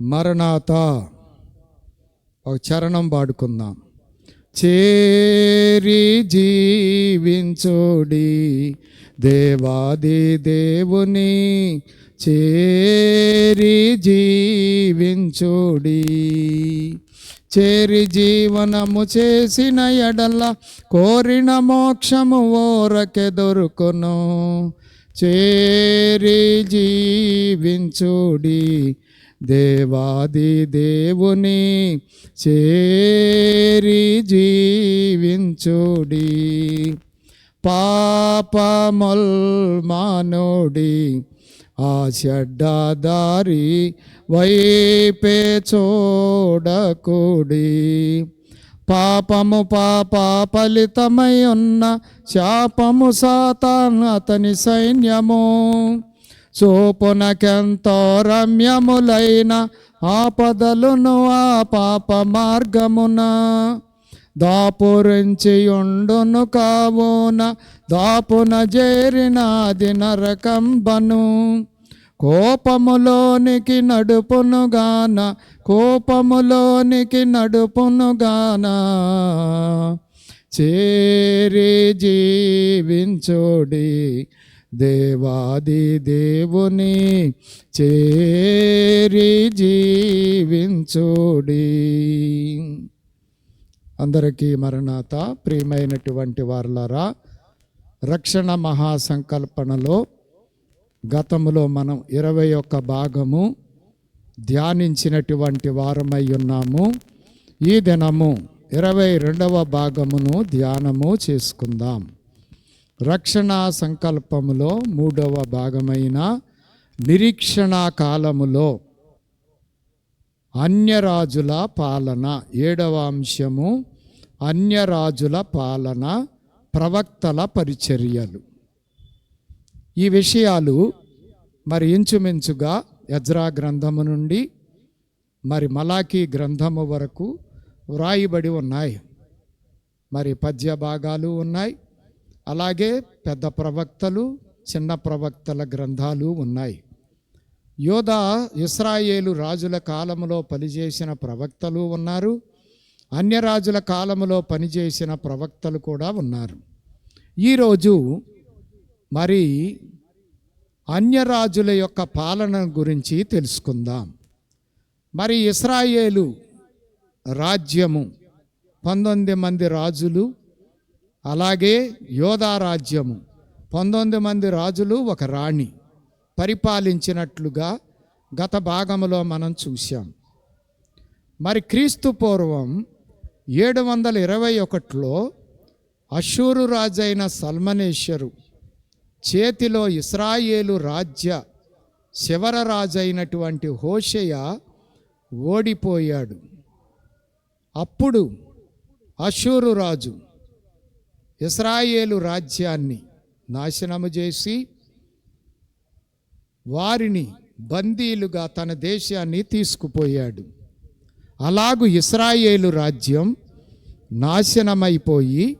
మరణాత. ఒక చరణం పాడుకుందాం. చేరి జీవించోడి దేవాది దేవుని. చేరి జీవించోడి. చేరి జీవనము చేసిన ఎడల కోరిన మోక్షము ఓరకె దొరుకును చేరి జీవించుడి దేవాది దేవుని చేరి జీవించుడి. పాపముల్ మానోడి. ఆ చెడ్డదారి వైపే చూడకుడి. పాపము పాప ఫలితమై ఉన్న శాపము సాతాన్ అతని సైన్యము. చూపునకెంతో రమ్యములైన ఆపదలును ఆ పాప మార్గమున దాపురించి ఉండును కావున దాపున చేరినాది నరకంబను. కోపములోనికి నడుపునుగాన కోపములోనికి నడుపునుగాన చేరి జీవించుడి దేవాది దేవుని చేరి జీవించుడి. అందరికీ మరణాత ప్రియమైనటువంటి వారులరా రక్షణ మహాసంకల్పనలో గతములో మనం ఇరవై ఒక్క భాగము ధ్యానించినటువంటి వారమై ఉన్నాము. ఈ దినము ఇరవై రెండవ భాగమును ధ్యానము చేసుకుందాం. రక్షణ సంకల్పములో మూడవ భాగమైన నిరీక్షణ కాలములో అన్యరాజుల పాలన ఏడవ అంశము అన్యరాజుల పాలన ప్రవక్తల పరిచర్యలు. ఈ విషయాలు మరి ఇంచుమించుగా యజ్రా గ్రంథము నుండి మరి మలాఖీ గ్రంథము వరకు వ్రాయబడి ఉన్నాయి. మరి పద్య భాగాలు ఉన్నాయి. అలాగే పెద్ద ప్రవక్తలు చిన్న ప్రవక్తల గ్రంథాలు ఉన్నాయి. యోధ ఇస్రాయేలు రాజుల కాలంలో పనిచేసిన ప్రవక్తలు ఉన్నారు. అన్య రాజుల కాలంలో పనిచేసిన ప్రవక్తలు కూడా ఉన్నారు. ఈరోజు మరి అన్యరాజుల యొక్క పాలన గురించి తెలుసుకుందాం. మరి ఇస్రాయేలు రాజ్యము పంతొమ్మిది మంది రాజులు అలాగే యోధా రాజ్యము. పంతొమ్మిది మంది రాజులు ఒక రాణి. పరిపాలించినట్లుగా గత భాగంలో మనం చూశాం. మరి క్రీస్తు పూర్వం ఏడు వందల ఇరవై ఒకటిలో అశూరు రాజైన సల్మనేశ్వరు చేతిలో ఇస్రాయేలు రాజ్య శివర రాజైనటువంటి హోషయ ఓడిపోయాడు. అప్పుడు అశూరు రాజు ఇస్రాయేలు రాజ్యాన్ని నాశనము చేసి వారిని బందీలుగా తన దేశాన్ని తీసుకుపోయాడు. అలాగు ఇస్రాయేలు రాజ్యం నాశనమైపోయి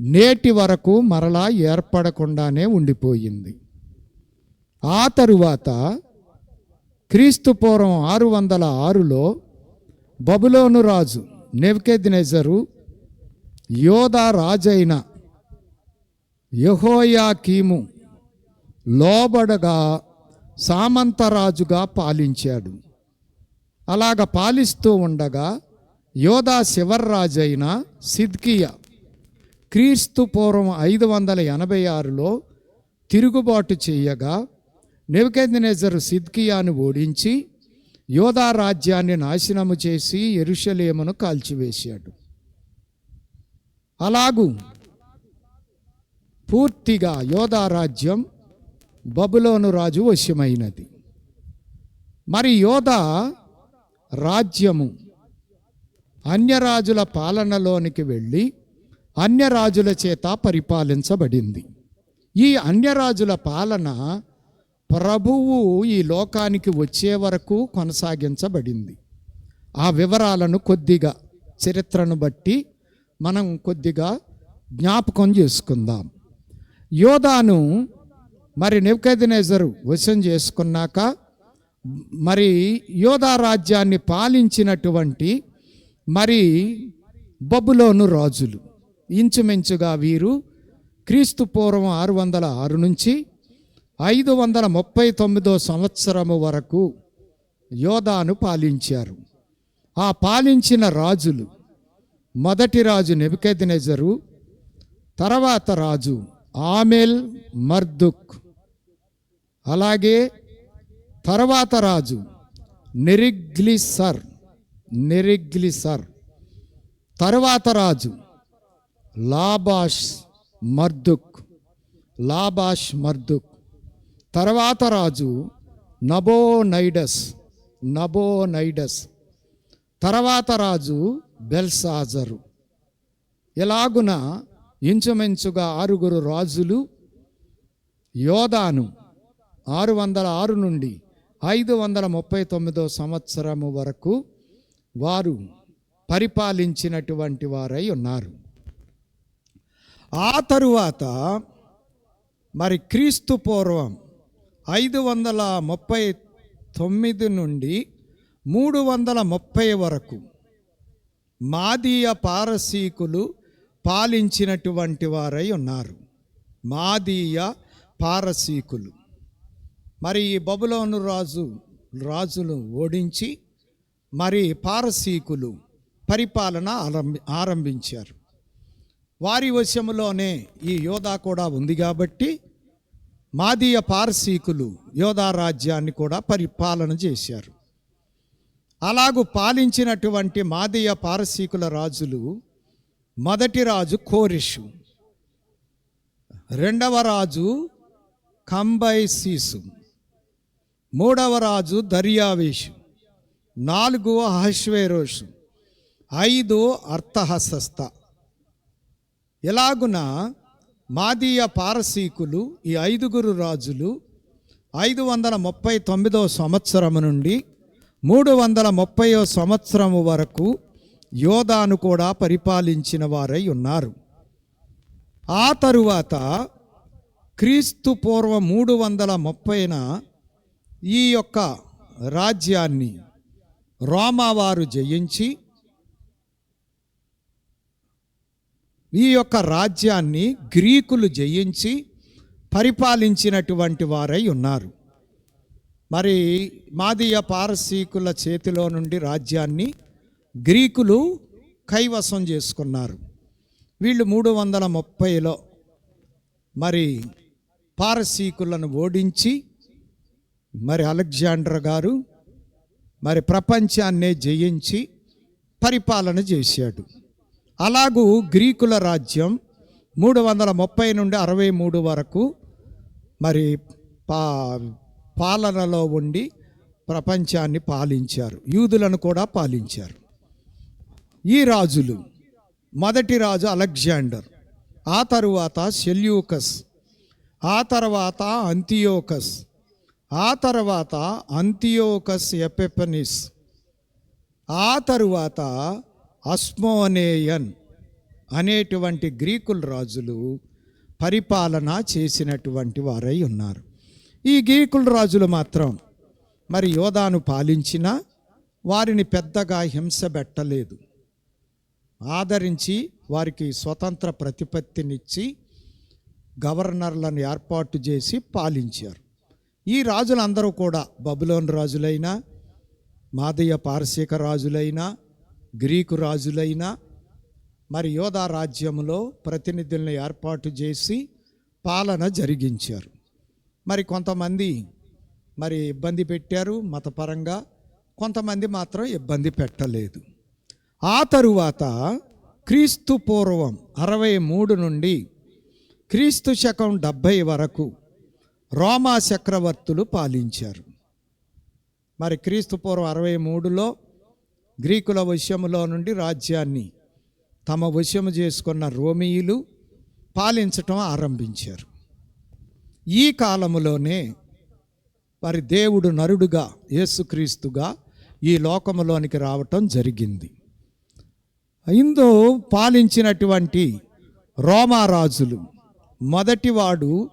నేటి వరకు మరలా ఏర్పడకుండానే ఉండిపోయింది. ఆ తరువాత క్రీస్తు పూర్వం ఆరు వందల ఆరులో బబులోను రాజు నెవ్కెద్నెజరు యోధా రాజైన యహోయాకీము లోబడగా సామంతరాజుగా పాలించాడు. అలాగ పాలిస్తూ ఉండగా యోధా శివర్రాజైన సిద్కియా క్రీస్తు పూర్వం ఐదు వందల ఎనభై ఆరులో తిరుగుబాటు చేయగా నెవకెందనెజరు సిద్కియాను ఓడించి యోధా రాజ్యాన్ని నాశనము చేసి ఎరుషలేమును కాల్చివేశాడు. అలాగూ పూర్తిగా యోధా రాజ్యం బబులోను రాజు వశ్యమైనది. మరి యోధ రాజ్యము అన్యరాజుల పాలనలోనికి వెళ్ళి అన్యరాజుల చేత పరిపాలించబడింది. ఈ అన్యరాజుల పాలన ప్రభువు ఈ లోకానికి వచ్చే వరకు కొనసాగించబడింది. ఆ వివరాలను కొద్దిగా చరిత్రను బట్టి మనం కొద్దిగా జ్ఞాపకం చేసుకుందాం. యోధాను మరి నెబ్కద్నెజరు వశం చేసుకున్నాక మరి యోధా రాజ్యాన్ని పాలించినటువంటి మరి బబులోను రాజులు. ఇంచుమించుగా వీరు క్రీస్తు పూర్వం ఆరు వందల ఆరు నుంచి ఐదు వందల ముప్పై తొమ్మిదో సంవత్సరము వరకు యోధాను పాలించారు. ఆ పాలించిన రాజులు మొదటి రాజు నెబుకెద్నెజరు తర్వాత రాజు ఆమెల్ మర్దుక్. అలాగే తర్వాత రాజు నిరిగ్లిసర్ నిరిగ్లిసర్. తరువాత రాజు లాబాష్ మర్దుక్ లాబాష్ మర్దుక్. తర్వాత రాజు నబోనైడస్ నబోనైడస్. తర్వాత రాజు బెల్సాజరు. ఎలాగున ఇంచుమించుగా ఆరుగురు రాజులు యోధాను ఆరు వందల ఆరు నుండి ఐదు వందల ముప్పై తొమ్మిదో సంవత్సరము వరకు వారు పరిపాలించినటువంటి వారై ఉన్నారు. ఆ తరువాత మరి క్రీస్తు పూర్వం ఐదు వందల ముప్పై తొమ్మిది నుండి మూడు వందల ముప్పై వరకు మాదీయ పారసీకులు పాలించినటువంటి వారై ఉన్నారు. మాదీయ పారసీకులు. మరి ఈ బబులోను రాజు రాజులు ఓడించి మరి పారసీకులు పరిపాలన ఆరంభి ఆరంభించారు. వారి వశములోనే ఈ యోధా కూడా ఉంది కాబట్టి మాదీయ పారసీకులు యోధా రాజ్యాన్ని కూడా పరిపాలన చేశారు. అలాగు పాలించినటువంటి మాదీయ పారసీకుల రాజులు మొదటి రాజు కోరిషు రెండవ రాజు కంబైసీసు మూడవ రాజు దర్యావేషు నాలుగు అహశ్వేరోషు ఐదు అర్థహస్త ఎలాగున మాదీయ పారసీకులు ఈ ఐదుగురు రాజులు ఐదు వందల ముప్పై తొమ్మిదవ సంవత్సరము నుండి మూడు వందల ముప్పయో సంవత్సరము వరకు యోధాను కూడా పరిపాలించిన వారై ఉన్నారు. ఆ తరువాత క్రీస్తు పూర్వ మూడు వందల ముప్పైన ఈ యొక్క రాజ్యాన్ని రోమావారు జయించి ఈ యొక్క రాజ్యాన్ని గ్రీకులు జయించి పరిపాలించినటువంటి వారై ఉన్నారు. మరి మాదీయ పారసీకుల చేతిలో నుండి రాజ్యాన్ని గ్రీకులు కైవసం చేసుకున్నారు. వీళ్ళు మూడు వందల ముప్పైలో మరి పారసీకులను ఓడించి మరి అలెగ్జాండర్ గారు మరి ప్రపంచాన్నే జయించి పరిపాలన చేశాడు. అలాగూ గ్రీకుల రాజ్యం మూడు వందల ముప్పై నుండి అరవై మూడు వరకు మరి పా పాలనలో ఉండి ప్రపంచాన్ని పాలించారు. యూదులను కూడా పాలించారు. ఈ రాజులు మొదటి రాజు అలెగ్జాండర్ ఆ తరువాత సెల్యూకస్ ఆ తర్వాత అంతియోకస్ ఆ తర్వాత అంతియోకస్ ఎపెపనిస్ ఆ తరువాత అస్మోనేయన్ అనేటువంటి గ్రీకుల రాజులు పరిపాలన చేసినటువంటి వారై ఉన్నారు. ఈ గీకుల రాజులు మాత్రం మరి యోధాను పాలించిన వారిని పెద్దగా హింస పెట్టలేదు. ఆదరించి వారికి స్వతంత్ర ప్రతిపత్తినిచ్చి గవర్నర్లను ఏర్పాటు చేసి పాలించారు. ఈ రాజులందరూ కూడా బబులోన్ రాజులైనా మాదయ పారసీక రాజులైనా గ్రీకు రాజులైనా మరి యోధా రాజ్యంలో ప్రతినిధులను ఏర్పాటు చేసి పాలన జరిగించారు. మరి కొంతమంది మరి ఇబ్బంది పెట్టారు మతపరంగా కొంతమంది మాత్రం ఇబ్బంది పెట్టలేదు. ఆ తరువాత క్రీస్తు పూర్వం అరవై మూడు నుండి క్రీస్తు శకం డెబ్భై వరకు రోమా చక్రవర్తులు పాలించారు. మరి క్రీస్తు పూర్వం అరవై మూడులో గ్రీకుల వశ్యములో నుండి రాజ్యాన్ని తమ వశ్యము చేసుకున్న రోమియులు పాలించటం ఆరంభించారు. ఈ కాలములోనే వారి దేవుడు నరుడుగా యేసుక్రీస్తుగా ఈ లోకములోనికి రావటం జరిగింది. ఇందు పాలించినటువంటి రోమారాజులు మొదటివాడు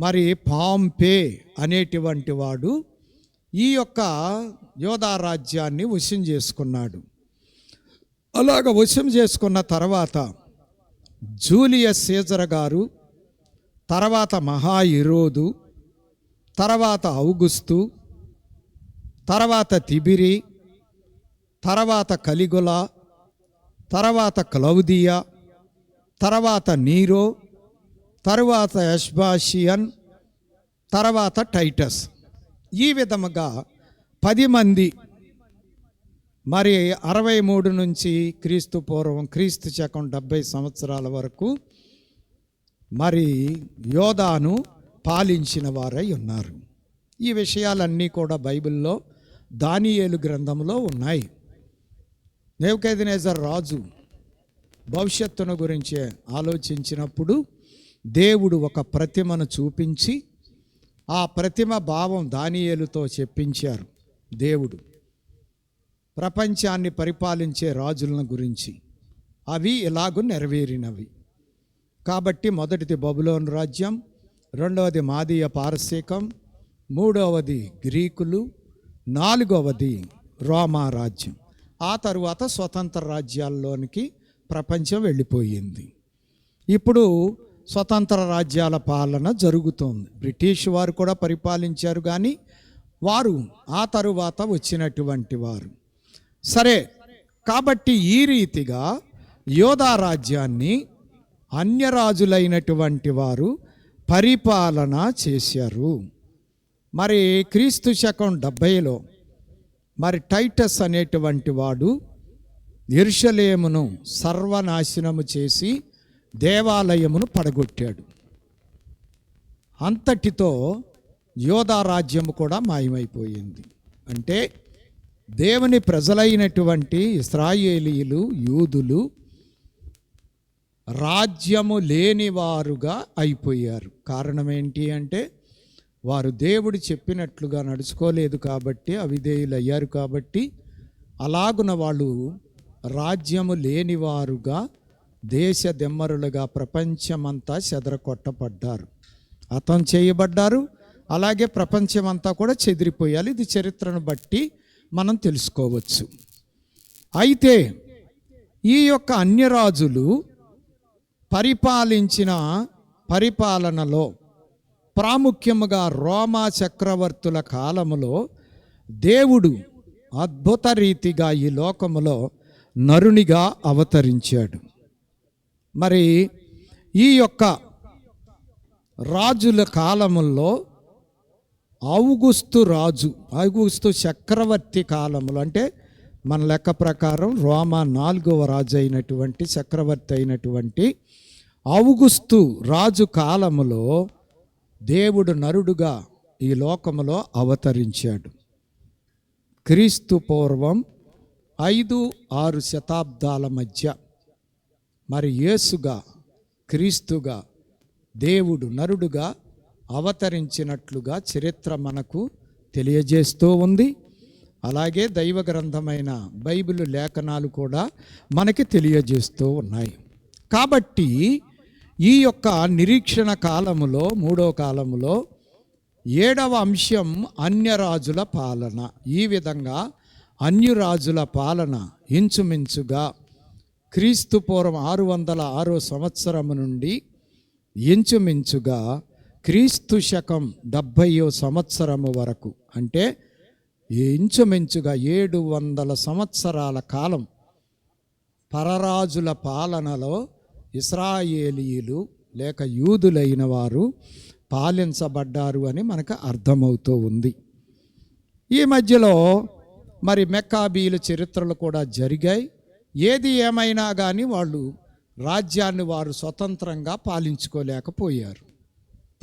మరి పాంపే అనేటువంటి వాడు ఈ యొక్క యోధారాజ్యాన్ని వశం చేసుకున్నాడు. అలాగ వశం చేసుకున్న తర్వాత జూలియస్ సీజర్ గారు తర్వాత మహా ఇరోదు తర్వాత ఔగుస్తు తర్వాత తిబిరి తర్వాత కలిగుల తర్వాత క్లౌదియా తర్వాత నీరో తరువాత యష్బాషియన్ తర్వాత టైటస్. ఈ విధముగా పది మంది మరి అరవై మూడు నుంచి క్రీస్తు పూర్వం క్రీస్తు శకం డెబ్భై సంవత్సరాల వరకు మరి యోధాను పాలించిన వారై ఉన్నారు. ఈ విషయాలన్నీ కూడా బైబిల్లో దానియేలు గ్రంథంలో ఉన్నాయి. నేవకేదినేజర్ రాజు భవిష్యత్తును గురించి ఆలోచించినప్పుడు దేవుడు ఒక ప్రతిమను చూపించి ఆ ప్రతిమ భావం దానియేలుతో చెప్పించారు దేవుడు. ప్రపంచాన్ని పరిపాలించే రాజులను గురించి అవి ఇలాగూ నెరవేరినవి. కాబట్టి మొదటిది బబులోన్ రాజ్యం రెండవది మాదీయ పారసీకం మూడవది గ్రీకులు నాలుగవది రోమా రాజ్యం. ఆ తరువాత స్వతంత్ర రాజ్యాల్లోనికి ప్రపంచం వెళ్ళిపోయింది. ఇప్పుడు స్వతంత్ర రాజ్యాల పాలన జరుగుతోంది. బ్రిటిష్ వారు కూడా పరిపాలించారు కానీ వారు ఆ తరువాత వచ్చినటువంటి వారు. సరే కాబట్టి ఈ రీతిగా యోధా రాజ్యాన్ని అన్యరాజులైనటువంటి వారు పరిపాలన చేశారు. మరి క్రీస్తు శకం డెబ్భైలో మరి టైటస్ అనేటువంటి వాడు ఇర్షలేమును సర్వనాశనము చేసి దేవాలయమును పడగొట్టాడు. అంతటితో యోధా రాజ్యము కూడా మాయమైపోయింది. అంటే దేవుని ప్రజలైనటువంటి ఇస్రాయేలీలు యూదులు రాజ్యము లేనివారుగా అయిపోయారు. కారణం ఏంటి అంటే వారు దేవుడు చెప్పినట్లుగా నడుచుకోలేదు కాబట్టి అవిధేయులు అయ్యారు కాబట్టి అలాగున వాళ్ళు రాజ్యము లేనివారుగా దేశ దెమ్మరులుగా ప్రపంచమంతా చెదరకొట్టబడ్డారు అతం చేయబడ్డారు అలాగే ప్రపంచమంతా కూడా చెదిరిపోయాలి. ఇది చరిత్రను బట్టి మనం తెలుసుకోవచ్చు. అయితే ఈ యొక్క అన్యరాజులు పరిపాలించిన పరిపాలనలో ప్రాముఖ్యముగా రోమా చక్రవర్తుల కాలములో దేవుడు అద్భుత రీతిగా ఈ లోకములో నరునిగా అవతరించాడు. మరి ఈ యొక్క రాజుల కాలముల్లో ఔగుస్తు రాజు ఔగుస్తు చక్రవర్తి కాలములు అంటే మన లెక్క ప్రకారం రోమా నాలుగవ రాజు అయినటువంటి చక్రవర్తి అయినటువంటి అవుగుస్తు రాజు కాలములో దేవుడు నరుడుగా ఈ లోకములో అవతరించాడు. క్రీస్తు పూర్వం ఐదు ఆరు శతాబ్దాల మధ్య మరి యేసుగా క్రీస్తుగా దేవుడు నరుడుగా అవతరించినట్లుగా చరిత్ర మనకు తెలియజేస్తూ ఉంది. అలాగే దైవ గ్రంథమైన బైబిల్ లేఖనాలు కూడా మనకి తెలియజేస్తూ ఉన్నాయి. కాబట్టి ఈ యొక్క నిరీక్షణ కాలములో మూడో కాలములో ఏడవ అంశం అన్యరాజుల పాలన. ఈ విధంగా అన్యరాజుల పాలన ఇంచుమించుగా క్రీస్తు పూర్వం ఆరు వందల ఆరో సంవత్సరము నుండి ఇంచుమించుగా క్రీస్తు శకం డెబ్భయో సంవత్సరము వరకు. అంటే ఇంచుమించుగా ఏడు వందల సంవత్సరాల కాలం పరరాజుల పాలనలో ఇస్రాయేలీలు లేక యూదులైన వారు పాలించబడ్డారు అని మనకు అర్థమవుతూ ఉంది. ఈ మధ్యలో మరి మెక్కాబీల చరిత్రలు కూడా జరిగాయి. ఏది ఏమైనా కానీ వాళ్ళు రాజ్యాన్ని వారు స్వతంత్రంగా పాలించుకోలేకపోయారు.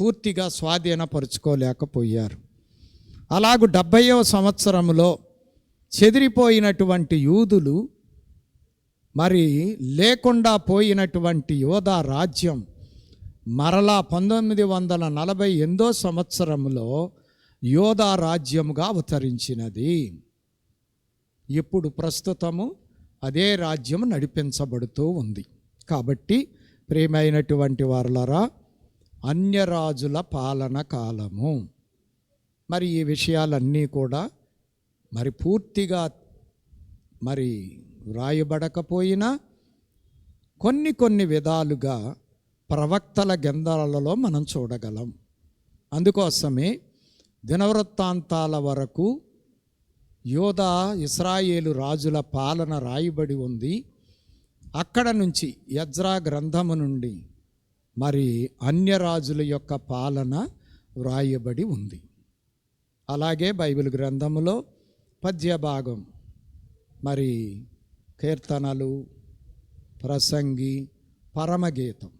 పూర్తిగా స్వాధీనపరుచుకోలేకపోయారు. అలాగూ డెబ్భైవ సంవత్సరంలో చెదిరిపోయినటువంటి యూదులు మరి లేకుండా పోయినటువంటి యోధా రాజ్యం మరలా పంతొమ్మిది వందల నలభై ఎనిమిదో సంవత్సరంలో యోధా రాజ్యముగా అవతరించినది. ఇప్పుడు ప్రస్తుతము అదే రాజ్యం నడిపించబడుతూ ఉంది. కాబట్టి ప్రేమైనటువంటి వారులరా అన్యరాజుల పాలన కాలము. మరి ఈ విషయాలన్నీ కూడా మరి పూర్తిగా మరి వ్రాయబడకపోయినా కొన్ని కొన్ని విధాలుగా ప్రవక్తల గ్రంథాలలో మనం చూడగలం. అందుకోసమే దినవృత్తాంతాల వరకు యోధా ఇస్రాయేలు రాజుల పాలన రాయబడి ఉంది. అక్కడ నుంచి యజ్రా గ్రంథము నుండి మరి అన్యరాజుల యొక్క పాలన వ్రాయబడి ఉంది. అలాగే బైబిల్ గ్రంథములో పద్య భాగం మరి కీర్తనలు ప్రసంగి పరమగీతం.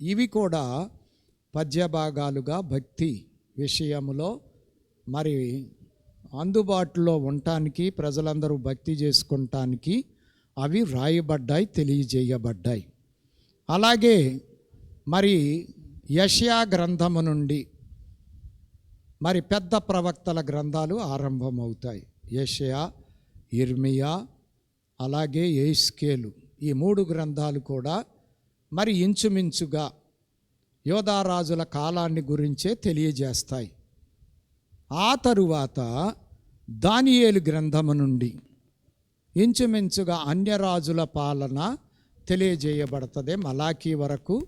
ఇవి కూడా పద్య భాగాలుగా భక్తి విషయములో మరి అందుబాటులో ఉండటానికి ప్రజలందరూ భక్తి చేసుకుంటానికి అవి వ్రాయబడ్డాయి తెలియజేయబడ్డాయి. అలాగే మరి యషయా గ్రంథము నుండి మరి పెద్ద ప్రవక్తల గ్రంథాలు ఆరంభమవుతాయి. యషయా ఇర్మియా అలాగే ఎయిస్కేలు ఈ మూడు గ్రంథాలు కూడా మరి ఇంచుమించుగా యోధారాజుల కాలాన్ని గురించే తెలియజేస్తాయి. ఆ తరువాత దానియేలు గ్రంథము నుండి ఇంచుమించుగా అన్యరాజుల పాలన తెలియజేయబడుతుంది మలాఖీ వరకు.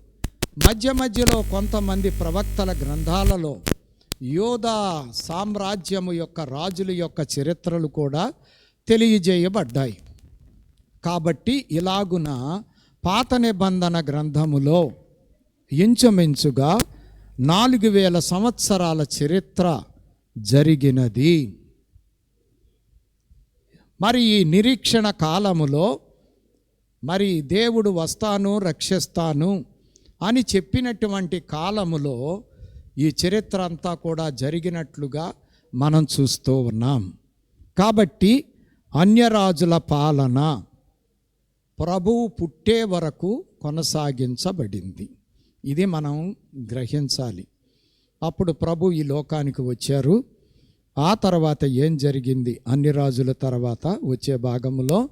మధ్య మధ్యలో కొంతమంది ప్రవక్తల గ్రంథాలలో యోధా సామ్రాజ్యము యొక్క రాజుల యొక్క చరిత్రలు కూడా తెలియజేయబడ్డాయి. కాబట్టి ఇలాగున పాత నిబంధన గ్రంథములో ఇంచుమించుగా నాలుగు వేల సంవత్సరాల చరిత్ర జరిగినది. మరి ఈ నిరీక్షణ కాలములో మరి దేవుడు వస్తాను రక్షిస్తాను అని చెప్పినటువంటి కాలములో ఈ చరిత్ర అంతా కూడా జరిగినట్లుగా మనం చూస్తూ ఉన్నాం. కాబట్టి అన్యరాజుల పాలన ప్రభువు పుట్టే వరకు కొనసాగించబడింది. ఇది మనం గ్రహించాలి. అప్పుడు ప్రభు ఈ లోకానికి వచ్చారు. ఆ తర్వాత ఏం జరిగింది? అన్ని రాజుల తర్వాత వచ్చే భాగంలో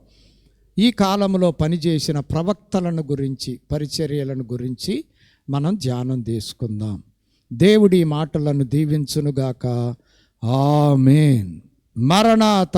ఈ కాలంలో పనిచేసిన ప్రవక్తలను గురించి పరిచర్యలను గురించి మనం ధ్యానం తీసుకుందాం దేవుడి మాటలను దీవించునుగాక. ఆమెన్. మరణాత